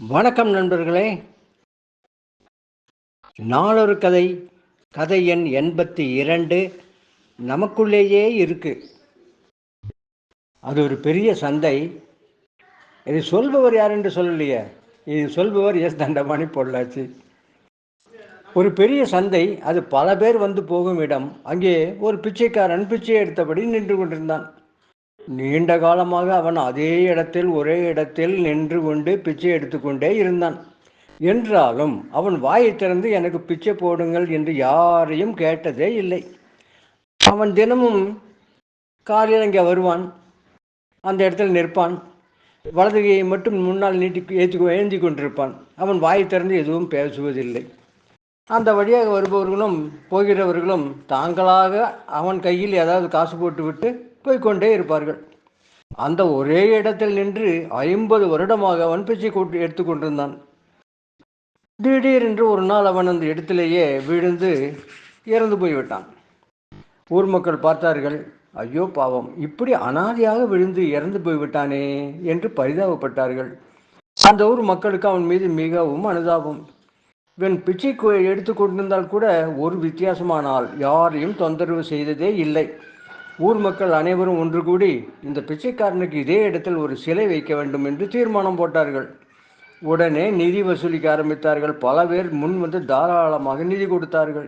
வணக்கம் நண்பர்களே. நாளொரு கதை கதை எண் எண்பத்தி இரண்டு நமக்குள்ளேயே இருக்கு. அது ஒரு பெரிய சந்தை. இது சொல்பவர் யார் என்று சொல்லலையே. இது சொல்பவர் எஸ் தண்டபாணி பொள்ளாச்சி. ஒரு பெரிய சந்தை அது பல பேர் வந்து போகும் இடம். அங்கே ஒரு பிச்சைக்காரன் பிச்சை எடுத்தபடி நின்று கொண்டிருந்தான். நீண்ட காலமாக அவன் அதே இடத்தில் ஒரே இடத்தில் நின்று கொண்டு பிச்சை எடுத்துக்கொண்டே இருந்தான். என்றாலும் அவன் வாயை திறந்து எனக்கு பிச்சை போடுங்கள் என்று யாரையும் கேட்டதே இல்லை. அவன் தினமும் காலையில் இங்கே வருவான். அந்த இடத்தில் நிற்பான். வலது கையை மட்டும் முன்னால் நீட்டி ஏற்றி ஏந்தி கொண்டிருப்பான். அவன் வாயை திறந்து எதுவும் பேசுவதில்லை. அந்த வழியாக வருபவர்களும் போகிறவர்களும் தாங்களாக அவன் கையில் ஏதாவது காசு போட்டுவிட்டு போய்கொண்டே இருப்பார்கள். அந்த ஒரே இடத்தில் நின்று ஐம்பது வருடமாக அவன் பிச்சை கூட்டி எடுத்துக்கொண்டிருந்தான் திடீரென்று ஒரு நாள் அவன் அந்த இடத்திலேயே விழுந்து இறந்து போய்விட்டான். ஊர் மக்கள் பார்த்தார்கள் ஐயோ பாவம் இப்படி அனாதையாக விழுந்து இறந்து போய்விட்டானே என்று பரிதாபப்பட்டார்கள். அந்த ஊர் மக்களுக்கு அவன் மீது மிகவும் அனுதாபம். இவன் பிச்சை எடுத்துக்கொண்டிருந்தால் கூட ஒரு வித்தியாசமானால் யாரையும் தொந்தரவு செய்ததே இல்லை. ஊர் மக்கள் அனைவரும் ஒன்று கூடி இந்த பிச்சைக்காரனுக்கு இதே இடத்தில் ஒரு சிலை வைக்க வேண்டும் என்று தீர்மானம் போட்டார்கள். உடனே நிதி வசூலிக்க ஆரம்பித்தார்கள். பல பேர் முன் வந்து தாராளமாக நிதி கொடுத்தார்கள்.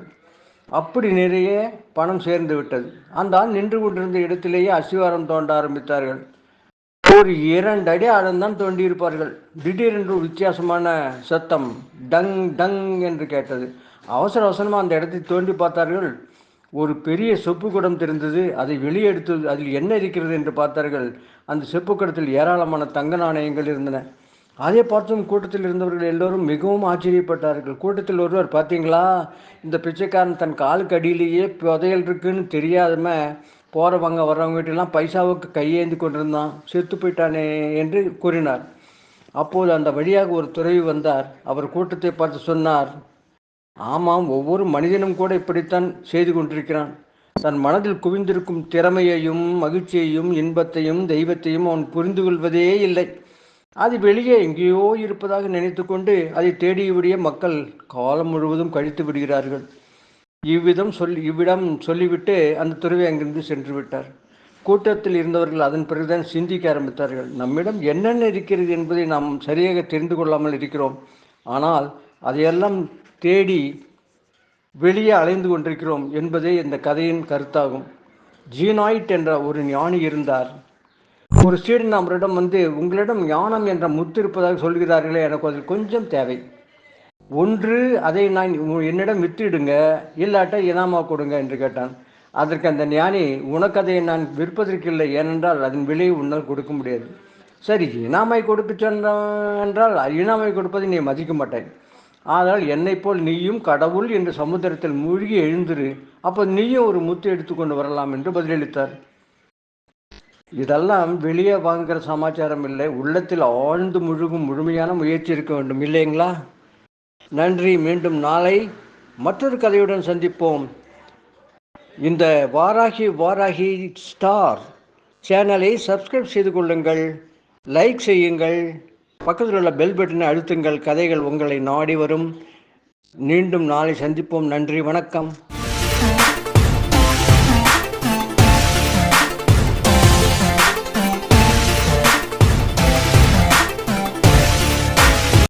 அப்படி நிறைய பணம் சேர்ந்து விட்டது. அந்த ஆள் நின்று கொண்டிருந்த இடத்திலேயே அசிவாரம் தோண்ட ஆரம்பித்தார்கள். ஒரு இரண்டு அடி ஆழம்தான் தோண்டியிருப்பார்கள். திடீரென்று வித்தியாசமான சத்தம் டங் டங் என்று கேட்டது. அவசர அவசரமாக அந்த இடத்தை தோண்டி பார்த்தார்கள். ஒரு பெரிய செப்பு குடம் தெரிந்தது அதை வெளியெடுத்து அதில் என்ன இருக்கிறது என்று பார்த்தார்கள். அந்த செப்பு குடத்தில் ஏராளமான தங்க நாணயங்கள் இருந்தன. அதை பார்த்தும் கூட்டத்தில் இருந்தவர்கள் எல்லோரும் மிகவும் ஆச்சரியப்பட்டார்கள். கூட்டத்தில் ஒருவர் பார்த்தீங்களா? இந்த பிச்சைக்காரன் தன் காலுக்கு அடியிலேயே புதையல் இருக்குன்னு தெரியாதம போகிறவங்க வர்றவங்ககிட்டலாம் பைசாவுக்கு கையேந்தி கொண்டிருந்தான். செத்து போயிட்டானே என்று கூறினார். அப்போது அந்த வழியாக ஒரு துறவி வந்தார். அவர் கூட்டத்தை பார்த்து சொன்னார் ஆமாம் ஒவ்வொரு மனிதனும் கூட இப்படித்தான் செய்து கொண்டிருக்கிறான். தன் மனதில் குவிந்திருக்கும் திறமையையும் மகிழ்ச்சியையும் இன்பத்தையும் தெய்வத்தையும் அவன் புரிந்து கொள்வதே இல்லை. அது வெளியே எங்கேயோ இருப்பதாக நினைத்து கொண்டு அதை தேடியபடிய மக்கள் காலம் முழுவதும் கழித்து விடுகிறார்கள். இவ்விதம் சொல்லி இவ்விடம் சொல்லிவிட்டு அந்த துறவி அங்கிருந்து சென்று விட்டார். கூட்டத்தில் இருந்தவர்கள் அதன் பிறகுதான் சிந்திக்க ஆரம்பித்தார்கள். நம்மிடம் என்னென்ன இருக்கிறது என்பதை நாம் சரியாக தெரிந்து கொள்ளாமல் இருக்கிறோம். ஆனால் அதையெல்லாம் தேடி வெளியே அலைந்து கொண்டிருக்கிறோம் என்பதே இந்த கதையின் கருத்தாகும். ஜீனாய்ட் என்ற ஒரு ஞானி இருந்தார். ஒரு ஸ்டூடெண்ட் அவரிடம் வந்து உங்களிடம் ஞானம் என்ற முத்து இருப்பதாக சொல்கிறார்களே எனக்கு அதில் கொஞ்சம் தேவை. ஒன்று அதை நான் என்னிடம் வித்துடுங்க இல்லாட்ட இனாமா கொடுங்க என்று கேட்டான். அதற்கு அந்த ஞானி உனக்கு அதை நான் விற்பதற்கில்லை ஏனென்றால் அதன் விலையை உன்னால் கொடுக்க முடியாது. சரி இனாமை கொடுக்க சொன்ன என்றால் இனாமை கொடுப்பதை நீ மதிக்க மாட்டேன் ஆனால் என்னை போல் நீயும் கடவுள் என்று சமுத்திரத்தில் மூழ்கி எழுந்திரு. அப்போ நீயும் ஒரு முத்து எடுத்துக்கொண்டு வரலாம் என்று பதிலளித்தார். இதெல்லாம் வெளியே வாங்குகிற சமாச்சாரம் இல்லை. உள்ளத்தில் ஆழ்ந்து முழுகும் முழுமையான முயற்சி இருக்க வேண்டும். இல்லைங்களா? நன்றி. மீண்டும் நாளை மற்றொரு கதையுடன் சந்திப்போம். இந்த வாராகி வாராகி ஸ்டார் சேனலை சப்ஸ்கிரைப் செய்து கொள்ளுங்கள். லைக் செய்யுங்கள். பக்கத்தில் உள்ள பெல் பட்டனை அழுத்துங்கள். கதைகள் உங்களை நாடி வரும். மீண்டும் நாளை சந்திப்போம். நன்றி. வணக்கம்.